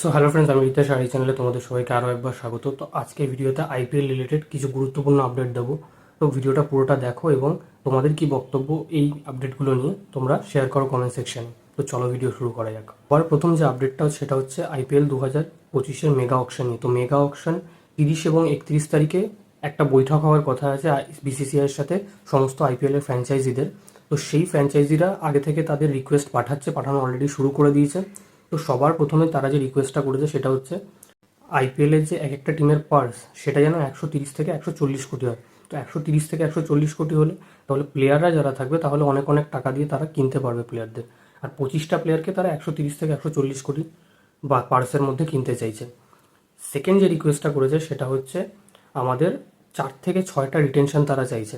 So hello friends আমি আর এই চ্যানেলে তোমাদের সবাইকে আরও একবার স্বাগত। তো আজকে ভিডিওতে আইপিএল রিলেটেড কিছু গুরুত্বপূর্ণ আপডেট দেবো। তো ভিডিওটা পুরোটা দেখো এবং তোমাদের কি বক্তব্য এই আপডেটগুলো নিয়ে তোমরা শেয়ার করো কমেন্ট সেকশনে তো চলো ভিডিও শুরু করা যাক। আবার প্রথম যে আপডেটটা সেটা হচ্ছে আইপিএল দু হাজার পঁচিশের মেগা অকশন নিয়ে। তো মেগা অকশন তিরিশ এবং একত্রিশ তারিখে একটা বৈঠক হওয়ার কথা আছে বিসিসিআইয়ের সাথে সমস্ত আইপিএলের ফ্র্যাঞ্চাইজিদের তো সেই ফ্র্যাঞ্চাইজিরা আগে থেকে তাদের রিকোয়েস্ট পাঠাচ্ছে, পাঠানো অলরেডি শুরু করে দিয়েছে। তো সবার প্রথমে তারা যে রিকোয়েস্টটা করেছে সেটা হচ্ছে আইপিএলের যে এক একটা টিমের পার্স সেটা যেন একশো তিরিশ থেকে একশো চল্লিশ কোটি হয়। তো একশো তিরিশ থেকে একশো চল্লিশ কোটি হলে তাহলে প্লেয়াররা যারা থাকবে তাহলে অনেক অনেক টাকা দিয়ে তারা কিনতে পারবে প্লেয়ারদের আর পঁচিশটা প্লেয়ারকে তারা একশো তিরিশ থেকে একশো চল্লিশ কোটি বা পার্সের মধ্যে কিনতে চাইছে। সেকেন্ড যে রিকোয়েস্টটা করেছে সেটা হচ্ছে আমাদের চার থেকে ছয়টা রিটেনশন তারা চাইছে।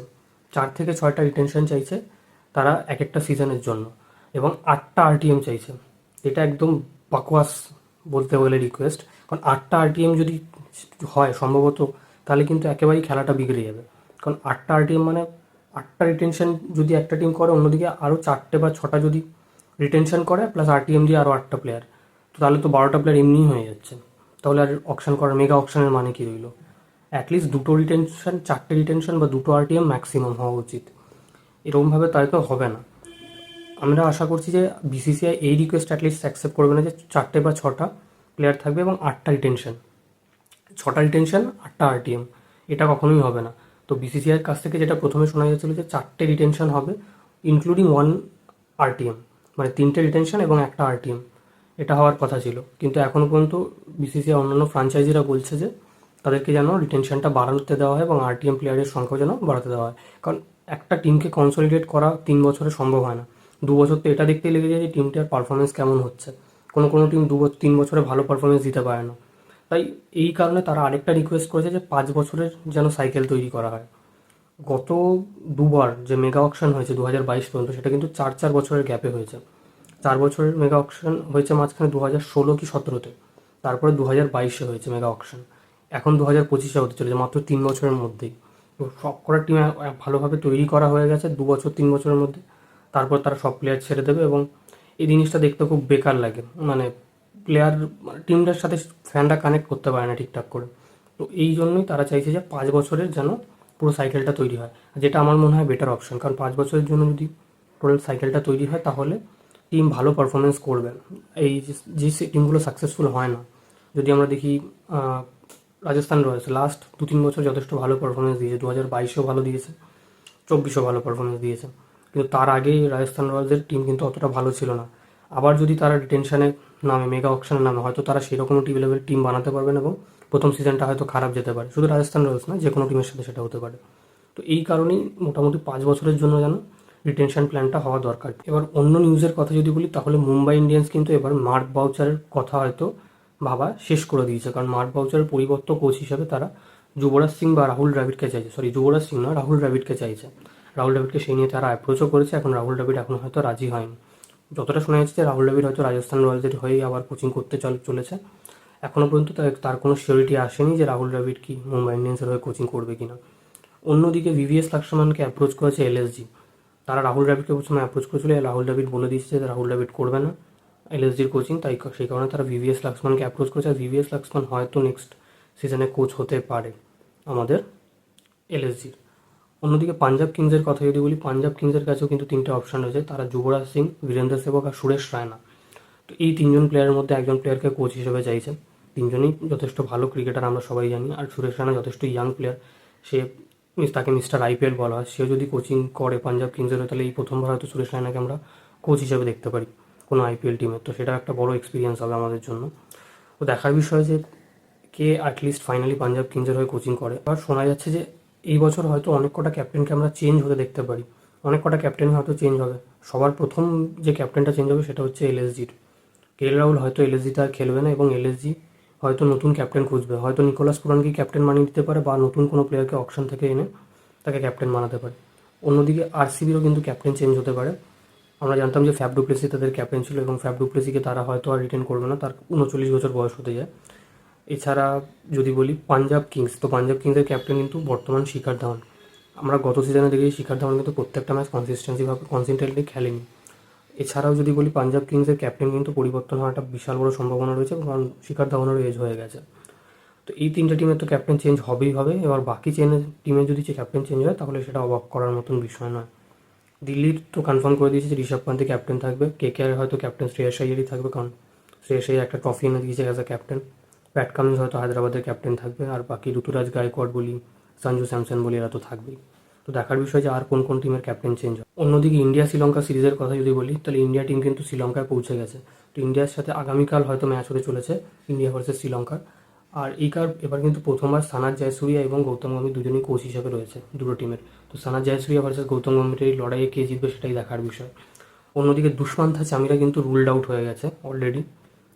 চার থেকে ছয়টা রিটেনশন চাইছে তারা এক একটা সিজনের জন্য এবং আটটা আরটিএম চাইছে। এটা একদম বাকওয়াস বলতে বলে রিকোয়েস্ট কারণ আটটা আরটিএম যদি হয় সম্ভবত, তাহলে কিন্তু একেবারেই খেলাটা বিগড়ে যাবে। কারণ আটটা আরটিএম মানে আটটা রিটেনশন যদি একটা টিম করে, অন্যদিকে আরও চারটে বা ছটা যদি রিটেনশন করে প্লাস আরটিএম দিয়ে আরও আটটা প্লেয়ার তো তাহলে তো বারোটা প্লেয়ার এমনিই হয়ে যাচ্ছে। তাহলে আর অকশন করার মেগা অকশনের মানে কী রইল? অ্যাটলিস্ট দুটো রিটেনশন চারটে রিটেনশন বা দুটো আরটিএম ম্যাক্সিমাম হওয়া উচিত। এরকমভাবে তাই তো হবে না। আমরা আশা করছি যে বিসিসিআই এই রিকোয়েস্ট অ্যাটলিস্ট অ্যাকসেপ্ট করবে না যে চারটে বা ছটা প্লেয়ার থাকবে এবং আটটা রিটেনশন ছটা রিটেনশন আটটা আরটিএম এটা কখনোই হবে না। তো বিসিসিআইয়ের কাছ থেকে যেটা প্রথমে শোনা যাচ্ছিল যে চারটে রিটেনশন হবে ইনক্লুডিং ওয়ান আরটিএম মানে তিনটে রিটেনশন এবং একটা আরটিএম এটা হওয়ার কথা ছিল। কিন্তু এখনও পর্যন্ত বিসিসিআই অন্যান্য ফ্রাঞ্চাইজিরা বলছে যে তাদেরকে যেন রিটেনশনটা বাড়াতে দেওয়া হয় এবং আরটিএম প্লেয়ারের সংখ্যাও যেন বাড়াতে দেওয়া হয়। কারণ একটা টিমকে কনসলিডেট করা তিন বছরে সম্ভব হয় না। দু বছর তো এটা দেখতেই লেগে যায় যে টিমটার পারফরমেন্স কেমন হচ্ছে। কোনো কোনো টিম দু বছর তিন বছরে ভালো পারফরমেন্স দিতে পারে না। তাই এই কারণে তারা আরেকটা রিকোয়েস্ট করেছে যে পাঁচ বছরের যেন সাইকেল তৈরি করা হয়। গত দুবার যে মেগা অকশন হয়েছে দু হাজার বাইশ পর্যন্ত, সেটা কিন্তু চার চার বছরের গ্যাপে হয়েছে। চার বছরের মেগা অকশন হয়েছে মাঝখানে দু হাজার ষোলো কি সতেরোতে। তারপরে দু হাজার বাইশে হয়েছে মেগা অকশন এখন দু হাজার পঁচিশে হতে চলেছে, মাত্র তিন বছরের মধ্যেই। সব কটা টিম ভালোভাবে তৈরি করা হয়ে গেছে দু বছর তিন বছরের মধ্যে। তারপর তারা সব প্লেয়ার ছেড়ে দেবে এবং এই জিনিসটা দেখতে খুব বেকার লাগে। মানে প্লেয়ার টিমটার সাথে ফ্যানরা কানেক্ট করতে পারে না ঠিকঠাক করে। তো এই জন্যই তারা চাইছে যে পাঁচ বছরের যেন পুরো সাইকেলটা তৈরি হয়। যেটা আমার মনে হয় বেটার অপশন কারণ পাঁচ বছরের জন্য যদি টোটাল সাইকেলটা তৈরি হয়, তাহলে টিম ভালো পারফরমেন্স করবে। এই যে টিমগুলো সাকসেসফুল হয় না। যদি আমরা দেখি রাজস্থান রয়্যালস লাস্ট দু তিন বছর যথেষ্ট ভালো পারফরমেন্স দিয়েছে। দু হাজার বাইশেও ভালো দিয়েছে, চব্বিশেও ভালো পারফরমেন্স দিয়েছে। কিন্তু তার আগে রাজস্থান রয়্যালসের টিম কিন্তু অতটা ভালো ছিল না। আবার যদি তারা রিটেনশনে নামে, মেগা অকশনের নামে, হয়তো তারা সেরকম টিম লেভেল টিম বানাতে পারবেন এবং প্রথম সিজনটা হয়তো খারাপ যেতে পারে। শুধু রাজস্থান রয়্যালস না যে কোনো টিমের সাথে সেটা হতে পারে। তো এই কারণেই মোটামুটি পাঁচ বছরের জন্য যেন রিটেনশন প্ল্যানটা হওয়া দরকার। এবার অন্য নিউজের কথা যদি বলি, তাহলে মুম্বাই ইন্ডিয়ান্স কিন্তু এবার মার্ক বাউচারের কথা হয়তো ভাবা শেষ করে দিয়েছে। কারণ মার্ক বাউচারের পরিবর্ত কোচ হিসেবে তারা যুবরাজ সিং বা রাহুল দ্রাবিড়কে চাইছে। সরি যুবরাজ সিং না, রাহুল দ্রাবিড়কে চাইছে। রাহুল দ্রাবিড়কে সেই নিয়ে তারা অ্যাপ্রোচও করেছে। এখন রাহুল দ্রাবিড় এখন হয়তো রাজি হয়নি। যতটা শোনা যাচ্ছে যে রাহুল দ্রাবিড় হয়তো রাজস্থান রয়্যালসের হয়েই আবার কোচিং করতে চল চলেছে। এখনও পর্যন্ত তার কোনো সিওরিটি আসেনি যে রাহুল দ্রাবিড় কি মুম্বাই ইন্ডিয়ান্সের হয়ে কোচিং করবে কিনা। অন্যদিকে ভিভিএস লাক্সমানকে অ্যাপ্রোচ করেছে এলএসজি তারা রাহুল দ্রাবিড়কে প্রথমে অ্যাপ্রোচ করেছিল রাহুল দ্রাবিড় বলে দিচ্ছে যে রাহুল দ্রাবিড় করবে না এলএসজির কোচিং তাই সেই কারণে তারা ভিভিএস লাক্সমানকে অ্যাপ্রোচ করেছে। আর ভিভিএস লাক্সমান হয়তো নেক্সট সিজনে কোচ হতে পারে আমাদের এলএসজির অন্যদিকে পাঞ্জাব কিংসের কথা যদি বলি, পাঞ্জাব কিংসের কাছেও কিন্তু তিনটে অপশান রয়েছে। তারা যুবরাজ সিং, বীরেন্দ্র সেবক আর সুরেশ রায়না। তো এই তিনজন প্লেয়ারের মধ্যে একজন প্লেয়ারকে কোচ হিসেবে চাইছেন। তিনজনই যথেষ্ট ভালো ক্রিকেটার আমরা সবাই জানি। আর সুরেশ রায়না যথেষ্ট ইয়াং প্লেয়ার সে তাকে মিস্টার আইপিএল বলা হয়। সেও যদি কোচিং করে পাঞ্জাব কিংসের তাহলে এই প্রথমবার হয়তো সুরেশ রায়নাকে আমরা কোচ হিসেবে দেখতে পারি কোনো আইপিএল টিমের তো সেটা একটা বড় এক্সপিরিয়েন্স হবে আমাদের জন্য। তো দেখার বিষয় যে কে অ্যাটলিস্ট ফাইনালি পাঞ্জাব কিংসের হয়ে কোচিং করে। আর শোনা যাচ্ছে যে এই বছর হয়তো অনেক কটা ক্যাপ্টেনকে আমরা চেঞ্জ হতে দেখতে পারি। অনেক কটা ক্যাপ্টেন হয়তো চেঞ্জ হবে। সবার প্রথম যে ক্যাপ্টেনটা চেঞ্জ হবে সেটা হচ্ছে এলএসজির কে রাহুল হয়তো এলএসজিতে আর খেলবে না এবং এলএসজি হয়তো নতুন ক্যাপ্টেন খুঁজবে। হয়তো নিকোলাস পুরানকে ক্যাপ্টেন বানিয়ে দিতে পারে বা নতুন কোনো প্লেয়ারকে অপশন থেকে এনে তাকে ক্যাপ্টেন বানাতে পারে। অন্যদিকে আরসিবিরও কিন্তু ক্যাপ্টেন চেঞ্জ হতে পারে। আমরা জানতাম যে ফ্যাব ডুপ্লেসি তাদের ক্যাপ্টেন ছিল এবং ফ্যাব ডুপ্লেসিকে তারা হয়তো আর রিটেন করবে না। তার উনচল্লিশ বছর বয়স হতে যায়। এছাড়া যদি বলি পাঞ্জাব কিংস, তো পাঞ্জাব কিংসের ক্যাপ্টেন কিন্তু বর্তমান শিখার ধাওয়ান। আমরা গত সিজনে দেখি শিখার ধাওয়ান কিন্তু প্রত্যেকটা ম্যাচ কনসিস্টেন্সিভাবে কনসিস্টেন্টলি খেলেনি। এছাড়াও যদি বলি পাঞ্জাব কিংসের ক্যাপ্টেন কিন্তু পরিবর্তন হওয়ার একটা বিশাল বড় সম্ভাবনা রয়েছে কারণ শিকার ধাওয়ানোর এজ হয়ে গেছে। তো এই তিনটে টিমের তো ক্যাপ্টেন চেঞ্জ হবেই হবে। এবার বাকি চেনের টিমে যদি ক্যাপ্টেন চেঞ্জ হয়, তাহলে সেটা অবাক করার মতন বিষয় নয়। দিল্লির তো কনফার্ম করে দিয়েছে যে ঋষভ পান্তে ক্যাপ্টেন থাকবে। কে কে হয়তো ক্যাপ্টেন শ্রেয়াস আইয়ারই থাকবে, কারণ শ্রেয়াস একটা ট্রফি এনে দিয়েছে as a captain Pat Cummins হয়তো হায়দ্রাবাদের ক্যাপ্টেন থাকবে, আর বাকি ঋতুরাজ গায়কোয়াড় বলি, সঞ্জু স্যামসন বলি এরা তো থাকবেই। তো দেখার বিষয় যে আর কোন কোন টিমের ক্যাপ্টেন চেঞ্জ হয় অন্যদিকে ইন্ডিয়া শ্রীলঙ্কা সিরিজের কথা যদি বলি, তাহলে ইন্ডিয়া টিম কিন্তু শ্রীলঙ্কায় পৌঁছে গেছে। তো ইন্ডিয়ার সাথে আগামীকাল হয়তো ম্যাচ হতে চলেছে, ইন্ডিয়া ভার্সেস শ্রীলঙ্কার। আর এই কার, এবার কিন্তু প্রথমবার সানাজ জয়সুরিয়া এবং গৌতম গম্ভীর দুজনেই কোচ হিসেবে রয়েছে দুটো টিমের তো সানাজ জয়সুরিয়া ভার্সেস গৌতম গম্ভীরের এই লড়াইয়ে কে জিতবে সেটাই দেখার বিষয়। অন্যদিকে দুষ্মান্থা চামিরা কিন্তু রুলড আউট হয়ে গেছে অলরেডি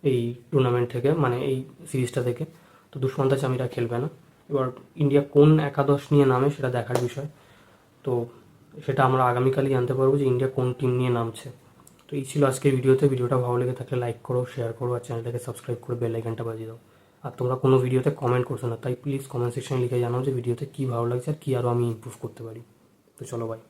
এই টুর্নামেন্ট থেকে মানে এই সিরিজটা থেকে। তো দুষ্মান্থা চামিরা খেলবে না। এবার ইন্ডিয়া কোন একাদশ নিয়ে নামে সেটা দেখার বিষয়। তো সেটা আমরা আগামীকালই জানতে পারব যে ইন্ডিয়া কোন টিম নিয়ে নামছে। তো এই ছিল আজকের ভিডিওতে। ভিডিওটা ভালো লেগে থাকলে লাইক করো শেয়ার করো, আর চ্যানেলটাকে সাবস্ক্রাইব করে বেল আইকনটা বাজিয়ে দাও। আর তোমরা কোনো ভিডিওতে কমেন্ট করছ না, তাই প্লিজ কমেন্ট সেকশনে লিখে জানাও যে ভিডিওতে কী ভালো লাগছে আর কী আরও আমি ইমপ্রুভ করতে পারি। তো চলো বাই